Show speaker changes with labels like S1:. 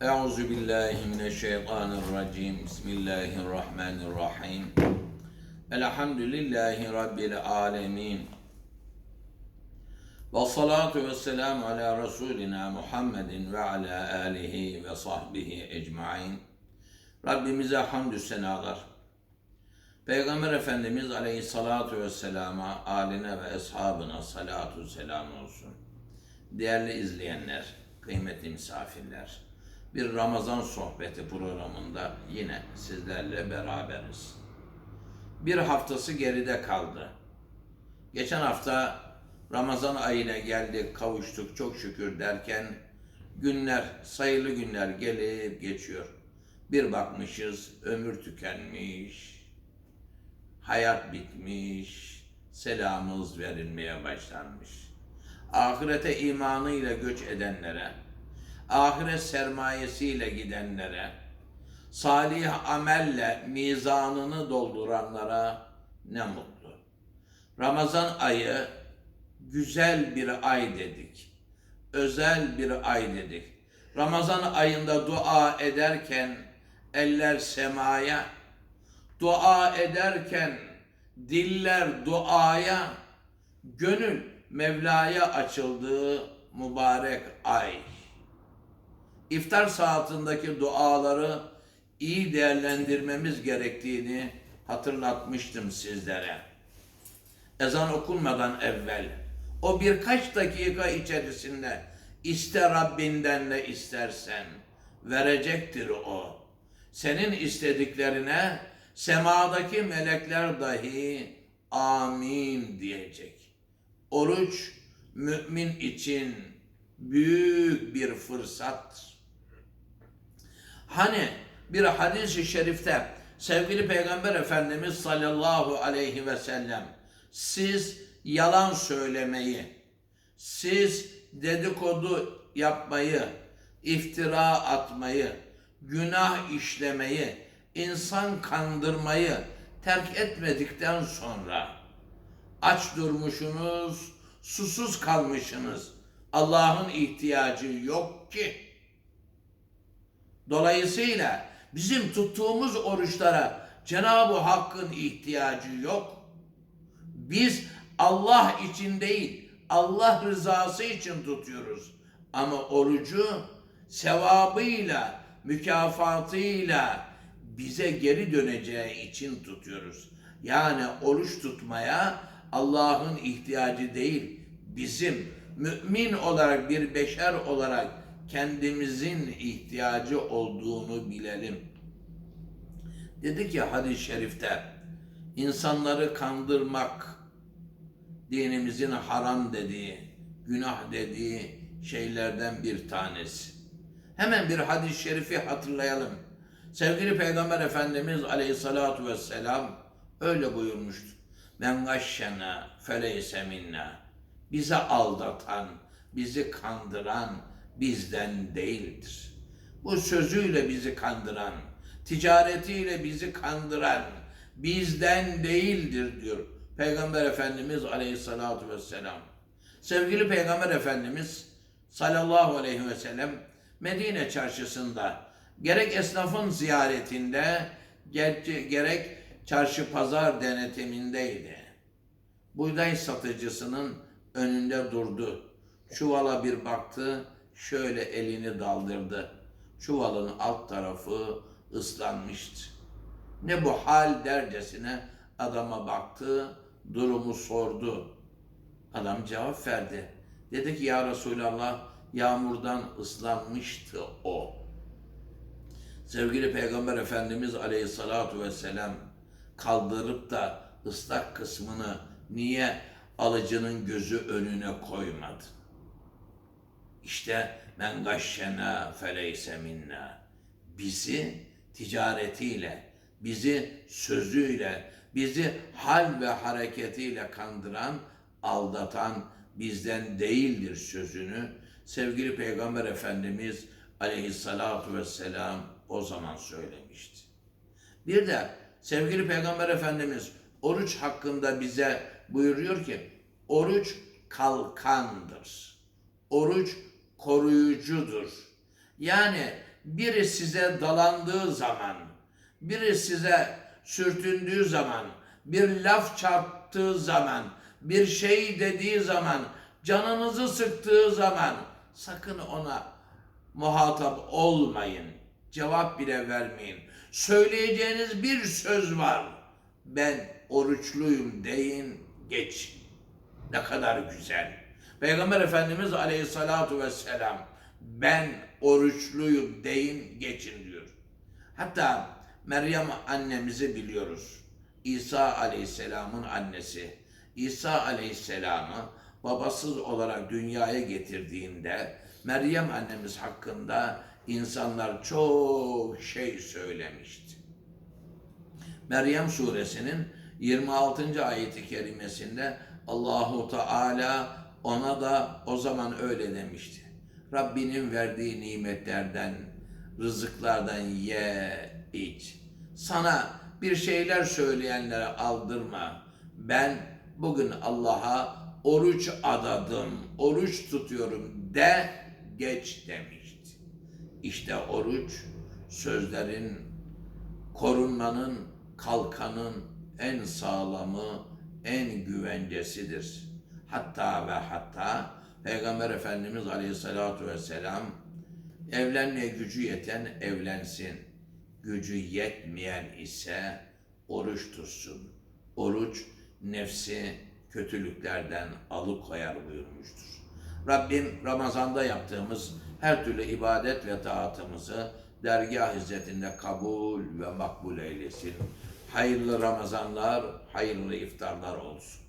S1: Euzu billahi mineşşeytanirracim. Bismillahirrahmanirrahim. Elhamdülillahi rabbil alamin. Ve salatu ve selamu ala Resulina Muhammedin ve ala alihi ve sahbihi ecmain. Rabbimize hamdü senalar. Peygamber Efendimiz aleyhissalatu vesselama, aline ve eshabına salatu selam olsun. Değerli izleyenler, kıymetli misafirler, bir Ramazan sohbeti programında yine sizlerle beraberiz. Bir haftası geride kaldı. Geçen hafta Ramazan ayına geldik, kavuştuk çok şükür derken günler, sayılı günler gelip geçiyor. Bir bakmışız ömür tükenmiş, hayat bitmiş, selamımız verilmeye başlanmış. Ahirete imanıyla göç edenlere, ahiret sermayesiyle gidenlere, salih amelle mizanını dolduranlara ne mutlu. Ramazan ayı güzel bir ay dedik. Özel bir ay dedik. Ramazan ayında dua ederken eller semaya, dua ederken diller duaya, gönül Mevla'ya açıldığı mübarek ay. İftar saatindeki duaları iyi değerlendirmemiz gerektiğini hatırlatmıştım sizlere. Ezan okunmadan evvel o birkaç dakika içerisinde iste Rabbinden ne istersen verecektir o. Senin istediklerine semadaki melekler dahi amin diyecek. Oruç mümin için büyük bir fırsattır. Hani bir hadis-i şerifte sevgili Peygamber Efendimiz sallallahu aleyhi ve sellem siz yalan söylemeyi, siz dedikodu yapmayı, iftira atmayı, günah işlemeyi, insan kandırmayı terk etmedikten sonra aç durmuşsunuz, susuz kalmışsınız. Allah'ın ihtiyacı yok ki. Dolayısıyla bizim tuttuğumuz oruçlara Cenab-ı Hakk'ın ihtiyacı yok. Biz Allah için değil, Allah rızası için tutuyoruz. Ama orucu sevabıyla, mükafatıyla bize geri döneceği için tutuyoruz. Yani oruç tutmaya Allah'ın ihtiyacı değil, bizim mümin olarak bir beşer olarak kendimizin ihtiyacı olduğunu bilelim. Dedi ki hadis-i şerifte insanları kandırmak dinimizin haram dediği, günah dediği şeylerden bir tanesi. Hemen bir hadis-i şerifi hatırlayalım. Sevgili Peygamber Efendimiz Aleyhissalatu vesselam öyle buyurmuştu. Men gashşena feleyse minna. Bize aldatan, bizi kandıran bizden değildir. Bu sözüyle bizi kandıran, ticaretiyle bizi kandıran bizden değildir diyor Peygamber Efendimiz Aleyhissalatu vesselam. Sevgili Peygamber Efendimiz sallallahu aleyhi ve sellem Medine çarşısında gerek esnafın ziyaretinde gerek çarşı pazar denetimindeydi. Buğday satıcısının önünde durdu. Çuvala bir baktı, şöyle elini daldırdı. Çuvalın alt tarafı ıslanmıştı. Ne bu hal dercesine adama baktı, durumu sordu. Adam cevap verdi. Dedi ki ya Resulallah yağmurdan ıslanmıştı o. Sevgili Peygamber Efendimiz Aleyhissalatu vesselam kaldırıp da ıslak kısmını niye alıcının gözü önüne koymadı? İşte men gashşena feleyse minna. Bizi ticaretiyle, bizi sözüyle, bizi hal ve hareketiyle kandıran, aldatan bizden değildir sözünü sevgili Peygamber Efendimiz aleyhissalatu vesselam o zaman söylemişti. Bir de sevgili Peygamber Efendimiz oruç hakkında bize buyuruyor ki oruç kalkandır. Oruç koruyucudur. Yani biri size dalandığı zaman, biri size sürtündüğü zaman, bir laf çarptığı zaman, bir şey dediği zaman, canınızı sıktığı zaman sakın ona muhatap olmayın. Cevap bile vermeyin. Söyleyeceğiniz bir söz var. Ben oruçluyum deyin, geç. Ne kadar güzel. Peygamber Efendimiz Aleyhissalatu vesselam ben oruçluyum deyin, geçin diyor. Hatta Meryem annemizi biliyoruz. İsa Aleyhisselam'ın annesi. İsa Aleyhisselam'ı babasız olarak dünyaya getirdiğinde Meryem annemiz hakkında insanlar çok şey söylemişti. Meryem suresinin 26. ayeti kerimesinde Allahu Teala ona da o zaman öyle demişti. Rabbinin verdiği nimetlerden, rızıklardan ye, iç. Sana bir şeyler söyleyenlere aldırma. Ben bugün Allah'a oruç adadım, oruç tutuyorum de geç demişti. İşte oruç sözlerin korunmanın, kalkanın en sağlamı, en güvencesidir. Hatta ve hatta Peygamber Efendimiz Aleyhisselatü Vesselam evlenmeye gücü yeten evlensin. Gücü yetmeyen ise oruç tutsun. Oruç nefsi kötülüklerden alıkoyar buyurmuştur. Rabbim Ramazan'da yaptığımız her türlü ibadet ve taatımızı dergah izzetinde kabul ve makbul eylesin. Hayırlı Ramazanlar, hayırlı iftarlar olsun.